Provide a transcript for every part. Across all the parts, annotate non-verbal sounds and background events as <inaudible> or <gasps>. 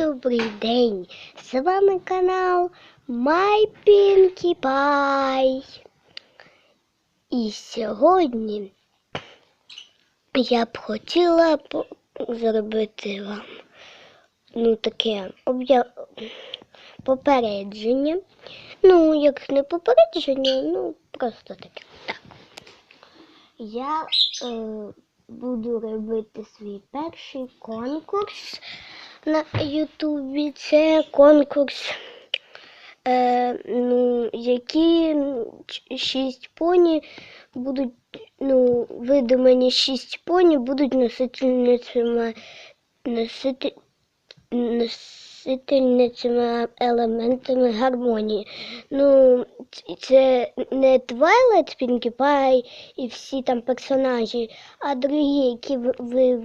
добрий день! З вами канал My. І сьогодні я б хотіла по- зробити вам ну, таке попередження. Ну, як не попередження, ну просто таке. Так. Я е, буду робити свій перший конкурс на Ютубі. Це конкурс, е, ну, які шість поні будуть, ну, видумані шість поні будуть носительницями, носити, носительницями елементами гармонії. Ну, це не Twilight, Pinkie Pie і всі там персонажі, а другі, які ви, ви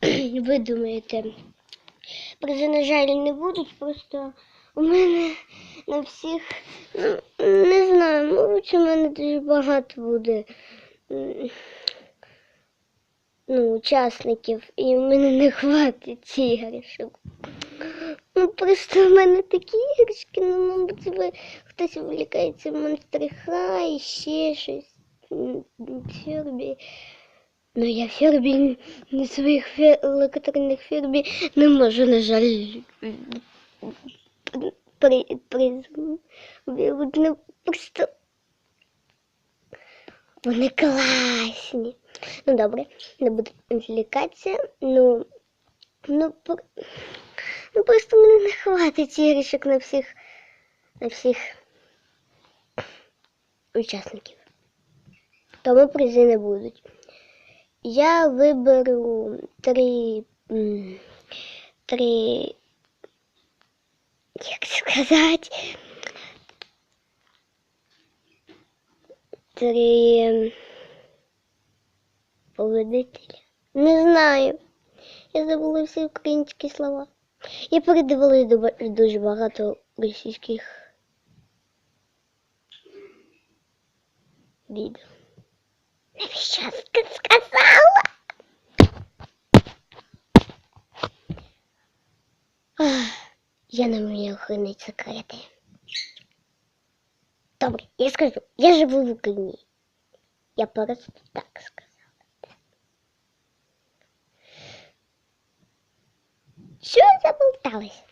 <clears throat> м, видумаєте. Призи, на жаль, не будуть, просто у мене на всіх, ну, не знаю, мабуть, у мене дуже багато буде ну, учасників, і в мене не хватить іграшок. Ну, просто в мене такі іграшки, ну, мабуть, ви хтось увлікається монстри хай, і ще щось. м, Фірбі. Ну, я Фірбі своїх фі- електронних Фірбі не можу, на жаль, при, приз. Ну, просто вони класні. Ну, добре, не буду відвлікатися. Ну, ну, пр- ну просто мені не хватить іграшок на всіх, на всіх учасників. Тому призи не будуть. Я виберу три, три, як сказати, три м, победителя. Не знаю. Я забула всі українські слова. Я передивилась дуже багато російських відео. Я сказала? Я не вмію охоронити секрети. Добре, я скажу, я живу в Україні. Я просто так сказала. Що заболталась?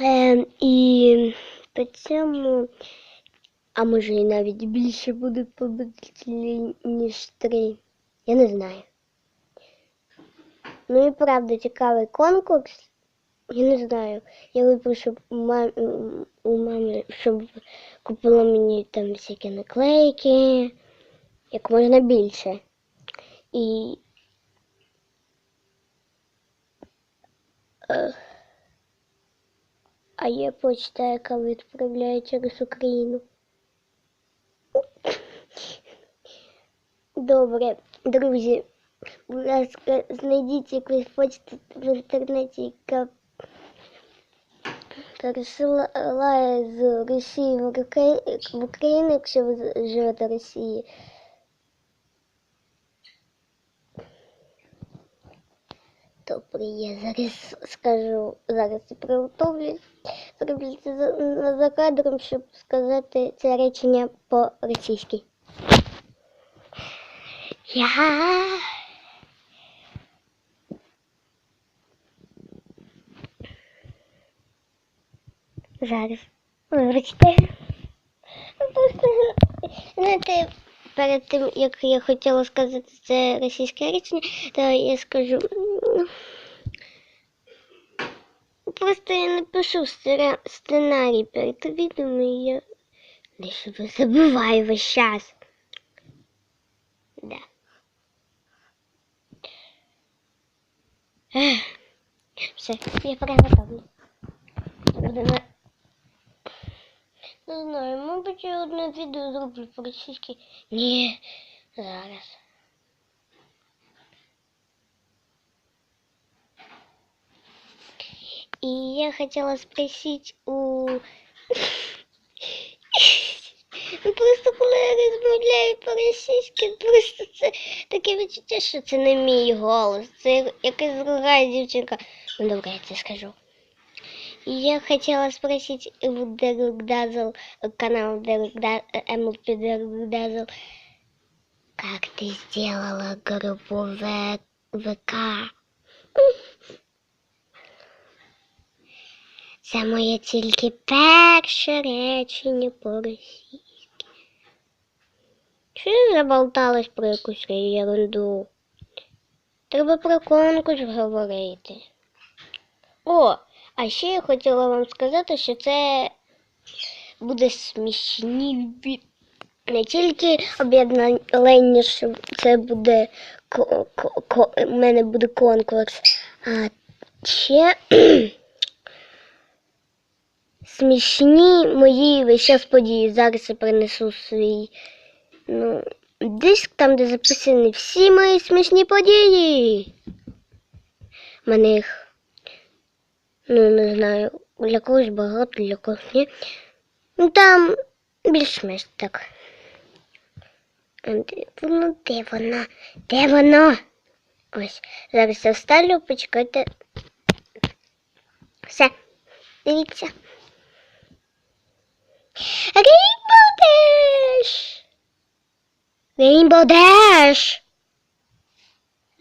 Ем, і по цьому, а може і навіть більше буде победителів, ніж три. Я не знаю. Ну і правда цікавий конкурс. Я не знаю. Я мам, у мами, щоб купила мені там всякі наклейки, як можна більше. І. А є почта, яка відправляє через Україну. Добре, друзі, будь ласка, знайдіть якусь почту в інтернеті, яка пересилає з Росії в Украї- в Україну, якщо ви з- живете в Росії. Добре, я зараз скажу, зараз я приготовлюсь, зроблю це за, за кадром, щоб сказати це речення по-російськи. Я зараз. Вибачте. Просто, знаєте, перед тим, як я хотіла сказати це російське речення, то я скажу. Просто я не пишу сценарій перед відео, і я дещо забуваю весь час. <gasps> Ех, Все, я приготовлю. Будемо. Не знаю, мабуть, я одне відео зроблю по-російськи. Ні, зараз. И я хотела спросить у <laughs> Ну, Просто коли я розмовляю по-російськи, просто це таке відчуття, що це не мій голос. Це якась друга дівчинка. Ну добре, я це скажу. Я хотела спросить у Дерек Дазл, канал Дерек Дазл, Дерек Дазл, как ты сделала группу в ВК? Це моє тільки перше речення по-російськи. Чи я заболталась про якусь ерунду? Треба про конкурс говорити. О, а ще я хотіла вам сказати, що це буде смішні від... Не тільки об'єднання, що це буде ко- ко- ко- у мене буде конкурс, а ще <clears throat> смішні мої весь час події. Зараз я принесу свій ну, диск, там, де записані всі мої смішні події. У мене їх, ну, не знаю, для когось багато, для когось ні. Ну, там більш-менш так. А Де воно, де воно? Ось, зараз я вставлю, почекайте. Все, дивіться. Dash! Rainbow Dash!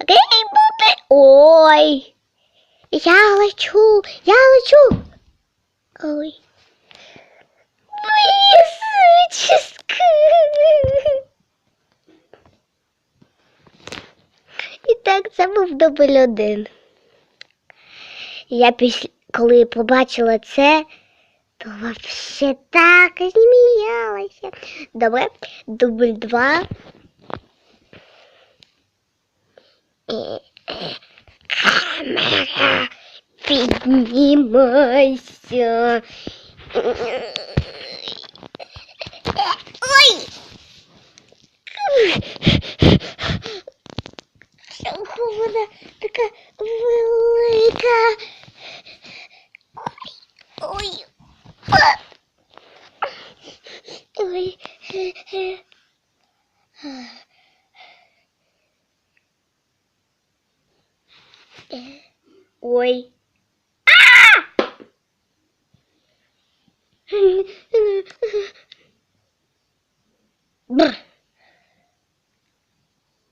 Rainbow Dash! Ой! Я лечу! Я лечу! Ой. Моя! І так, це був дубль один. Я після, коли побачила це, то вообще так сміялася. Добре, дубль два. Е, е, Камера, піднімайся. Ой! Чого вона така велика? Ой. Бр.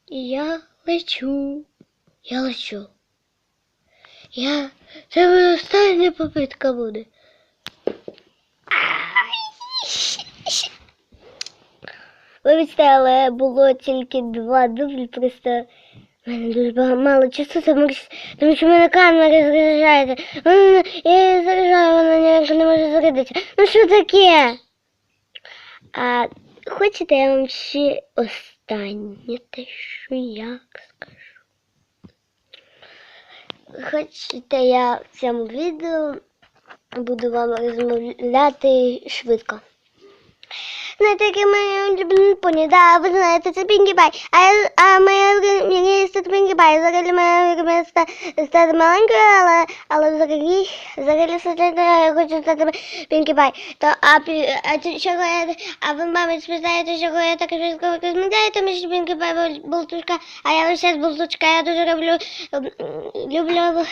Я лечу. Я лечу. Я... Це остання попитка буде. <laughs> Вибачте, але було тільки два дублі, просто мало часу, тому що, в мене камера заряджається. Я її заряджаю, вона ніяк не може зарядитися. Ну що таке? А хочете я вам ще останнє те, що я скажу? Хочете я в цьому відео буду вам розмовляти швидко. Знаєте, яке моє улюблене поні? Да, ви знаєте, це Пінкі Пай. А, я- а моя мрія Пінкі Пай. Взагалі моя мрія ста- стати маленькою, але, але взагалі, взагалі, все я хочу стати Пінкі Пай. То, а, пі- а чого я, а ви, мабуть, спитаєте, чого я так швидко розмовляю, тому що Пінкі Пай бол- болтушка, а я лише болтушка, я дуже люблю, ем, люблю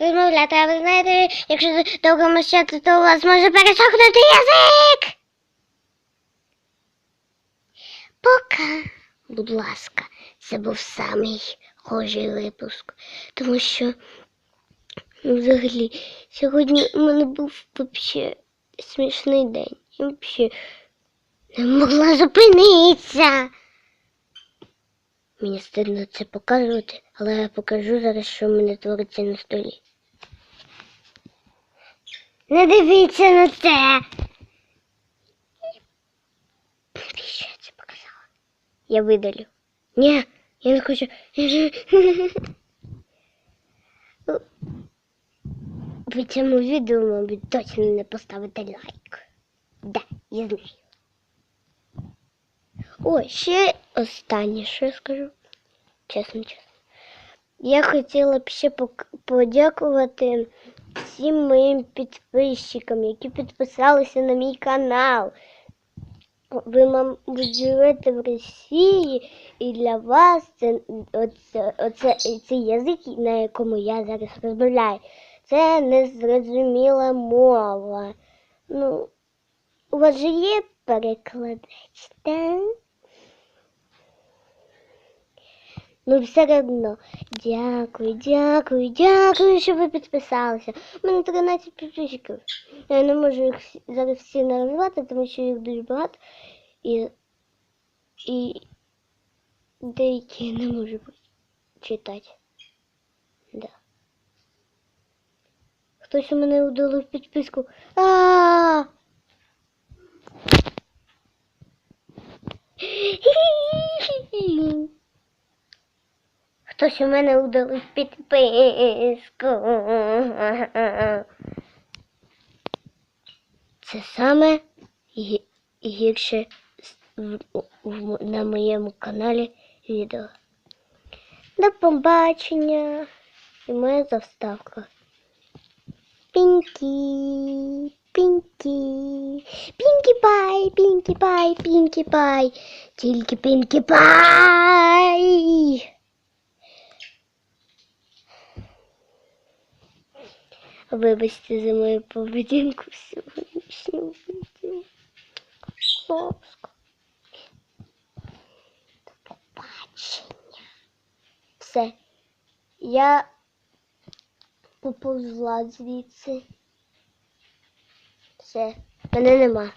розмовляти. А ви знаєте, якщо довго мовчати, то у вас може пересохнути язик. Пока, будь ласка, це був самий хожий випуск, тому що ну, взагалі сьогодні у мене був вообще смішний день. Я взагалі не могла зупинитися. Мені стидно це показувати, але я покажу зараз, що в мене твориться на столі. Не дивіться на це. Навіщо? Я видалю. Ні, я не хочу. <laughs> Ви цьому відео, мабуть, точно не поставите лайк. Да, я знаю. О, ще останнє, що я скажу. Чесно, чесно. Я хотіла б ще подякувати всім моїм підписчикам, які підписалися на мій канал. Ви, мабуть, живете в Росії, і для вас це оце, оце, цей язик, на якому я зараз розмовляю, це незрозуміла мова. Ну, у вас же є перекладач, так? Ну, все одно. Дякую, дякую, дякую, що ви підписалися. У мене 13 підписчиків. Я не можу їх зараз всі назвати, тому що їх дуже багато. І, і деякі не можу читати. Да. Хтось у мене удалив підписку. А! Хтось у мене удалив підписку. Це саме гірше на моєму каналі відео. До побачення. І моя заставка. Пінкі, пінкі, пінкі пай, пінкі пай, пінкі пай, тільки пінкі пай. Вибачте за мою поведінку в сьогоднішньому відео. Ласка. До побачення. Все. Я поповзла звідси. Все. Мене нема.